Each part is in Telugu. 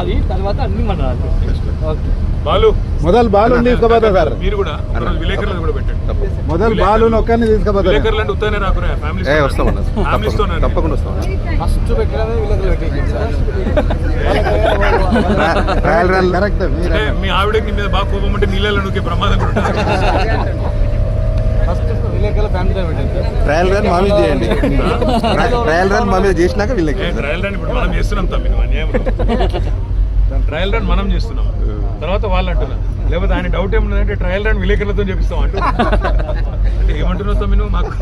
అది తర్వాత అన్ని మన ఓకే బాలు. మొదలు బాలు తీసుకోపోతా సార్. మీరు కూడా విలేకరులను కూడా పెట్టండి. మొదలు బాలు ఒక్కరిని తీసుకోపోతా విలేకరులు అంటే ఉత్తనే రాకురా ఫ్యామిలీ ఏ వస్తామన్నా ఫ్యామిలీస్తో తప్పకుండా వస్తాం ఫస్ట్ పెట్టడమే పెట్టేసి సార్. ట్రయల్ రన్ కరెక్ట్ అంటే మీ ఆవిడకి నీ మీద బాగా కోపం ఉంటే నీళ్ళలో నూకే ప్రమాదం కూడా విలేకరుల ఫ్యామిలీతో ట్రయల్ రన్ మా మీద చేయండి. ట్రయల్ రన్ మా మీద చేసినాక వీళ్ళకి ట్రయల్ రన్ ఇప్పుడు మనం చేస్తున్నాం తమ్మి అన్యాయం. ట్రయల్ రన్ మనం చేస్తున్నాం. తర్వాత వాళ్ళు అంటున్నారు. లేకపోతే ఆయన డౌట్ ఏమన్నదంటే ట్రయల్ రన్ విలేకరులతో చేపిస్తాం అంటూ. ఏమంటున్నావు తమ్మి నువ్వు మాకు?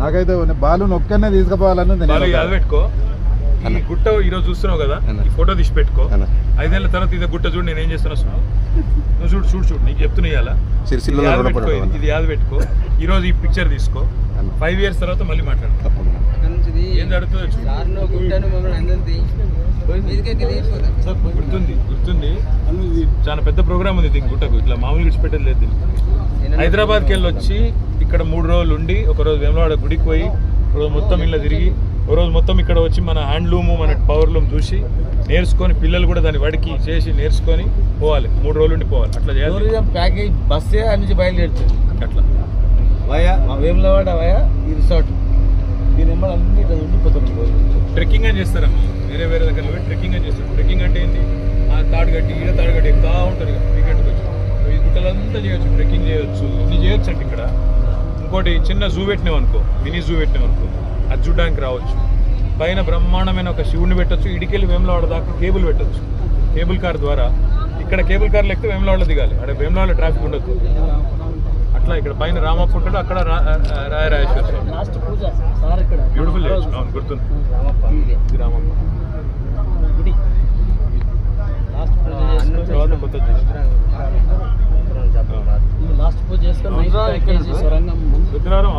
నాకైతే బాలు ఒక్కరినే తీసుకుపోవాలని అది పెట్టుకో. ఈ గుట్ట ఈ రోజు చూస్తున్నావు కదా. ఈ ఫోటో తీసి పెట్టుకో. ఐదేళ్ళ తర్వాత ఇదే గుట్ట చూడు నేను ఏం చేస్తున్నా చూడు నువ్వు చూడు చూడు చూడు నీకు చెప్తున్నా సిరిసిల్లలో ఇది యాద పెట్టుకో, ఉంటాం. ఇది యాద పెట్టుకో. ఈ పిక్చర్ తీసుకో. ఫైవ్ ఇయర్స్ తర్వాత మళ్ళీ మాట్లాడు. ఏం జరుగుతుందో గుర్తుంది గుర్తుంది. చాలా పెద్ద ప్రోగ్రామ్ ఉంది దీనికి గుట్టకు. ఇట్లా మామూలుగా ఇచ్చిపెట్టేది లేదు. హైదరాబాద్కి వెళ్ళి వచ్చి ఇక్కడ మూడు రోజులు ఉండి ఒక రోజు వేమలవాడ గుడికి పోయి ఒక రోజు మొత్తం ఇలా తిరిగి ఒక రోజు మొత్తం ఇక్కడ వచ్చి మన హ్యాండ్లూము మన పవర్లూమ్ చూసి నేర్చుకొని పిల్లలు కూడా దాన్ని వడికి చేసి నేర్చుకొని పోవాలి. మూడు రోజులు ఉండి పోవాలి. అట్లా చేయాలి. టూరిజం ప్యాకేజ్ బస్సే అని నుంచి బయలుదేరుతుంది. అట్లా. వయా మా వేములవాడ వయా ఈ రిసార్ట్. దీని ఎమ్మడి అన్ని ఇట్లా ఉండిపోతుంది ట్రెక్కింగ్ అని చేస్తారమ్మా వేరే వేరే దగ్గర పోయి ట్రెక్కింగ్ అని చేస్తారు. ట్రెక్కింగ్ అంటే ఏంటి ఆ తాడు కట్టి ఈడ తాడు కట్టి ఎక్కుతా ఉంటారు ఇక వీకెండ్కి వచ్చి. ఈ గుట్టలంతా చేయొచ్చు ట్రెక్కింగ్ చేయొచ్చు ఇది చేయొచ్చు అంటే ఇక్కడ. ఇంకోటి చిన్న జూ పెట్టినాం అనుకో మినీ జూ పెట్టినాం అనుకో అది చూడడానికి రావచ్చు. పైన బ్రహ్మాండమైన ఒక శివుని పెట్టొచ్చు ఇడికెళ్ళి వేములవాడ దాకా కేబుల్ పెట్టొచ్చు. కేబుల్ కార్ ద్వారా. ఇక్కడ కేబుల్ కార్లు ఎక్కితే వేములవాడలో దిగాలి. అక్కడ వేములవాడలో ట్రాఫిక్ ఉండదు. అట్లా ఇక్కడ పైన రామప్ప ఉంటాడు అక్కడ రా- రాయరాజేశ్వర స్వామి లాస్ట్ పూజ సార్ ఇక్కడ. బ్యూటిఫుల్ అవును గుర్తుంది. ఇది రామప్ప. తర్వాత కొత్త సొరంగం రుద్రారం